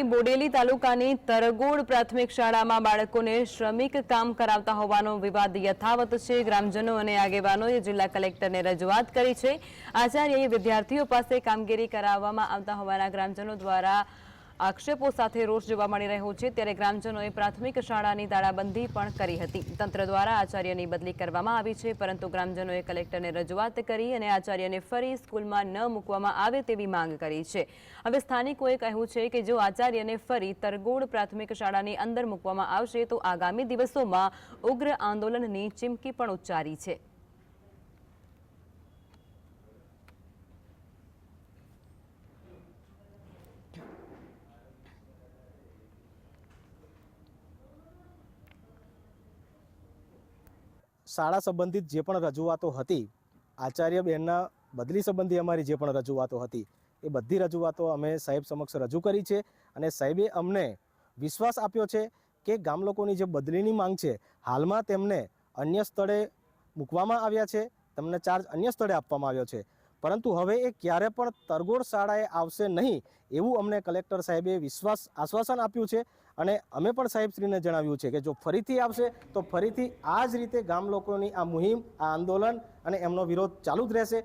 બોડેલી તાલુકાની તરગોડ પ્રાથમિક શાળામાં બાળકોને શ્રમિક કામ કરાવતા હોવાનો વિવાદ યથાવત છે. ગ્રામજનો અને આગેવાનોએ જિલ્લા કલેક્ટરને રજૂઆત કરી છે. આચાર્યએ વિદ્યાર્થીઓ પાસે કામગીરી કરાવવામાં આવતા હોવાના ગ્રામજનો દ્વારા આક્ષેપો સાથે રોષ જોવા મળી રહ્યો છે, ત્યારે ગ્રામજનોએ પ્રાથમિક શાળાની તાળાબંધી પણ કરી હતી. તંત્ર દ્વારા આચાર્યની બદલી કરવામાં આવી છે, પરંતુ ગ્રામજનોએ કલેક્ટરને રજૂઆત કરી અને આચાર્યને ફરી સ્કૂલમાં ન મૂકવામાં આવે તેવી માંગ કરી છે. હવે સ્થાનિકોએ કહ્યું છે કે જો આચાર્યને ફરી તરગોડ પ્રાથમિક શાળાની અંદર મૂકવામાં આવશે, તો આગામી દિવસોમાં ઉગ્ર આંદોલનની ચીમકી પણ ઉચ્ચારી છે. શાળા સંબંધિત જે પણ રજૂઆતો હતી આચાર્ય બહેનના બદલી સંબંધી અમારી જે પણ રજૂઆતો હતી, એ બધી રજૂઆતો અમે સાહેબ સમક્ષ રજૂ કરી છે અને સાહેબે અમને વિશ્વાસ આપ્યો છે કે ગામ લોકોની જે બદલીની માંગ છે, હાલમાં તેમને અન્ય સ્થળે મૂકવામાં આવ્યા છે, તેમને ચાર્જ અન્ય સ્થળે આપવામાં આવ્યો છે. પરંતુ હવે એ ક્યારે પણ તરગોળ શાળાએ આવશે નહીં એવું અમને કલેક્ટર સાહેબે વિશ્વાસ આશ્વાસન આપ્યું છે અને અમે પણ સાહેબશ્રીને જણાવ્યું છે કે જો ફરીથી આવશે તો ફરીથી આ જ રીતે ગામ લોકોની આ મુહિમ, આ આંદોલન અને એમનો વિરોધ ચાલુ જ રહેશે.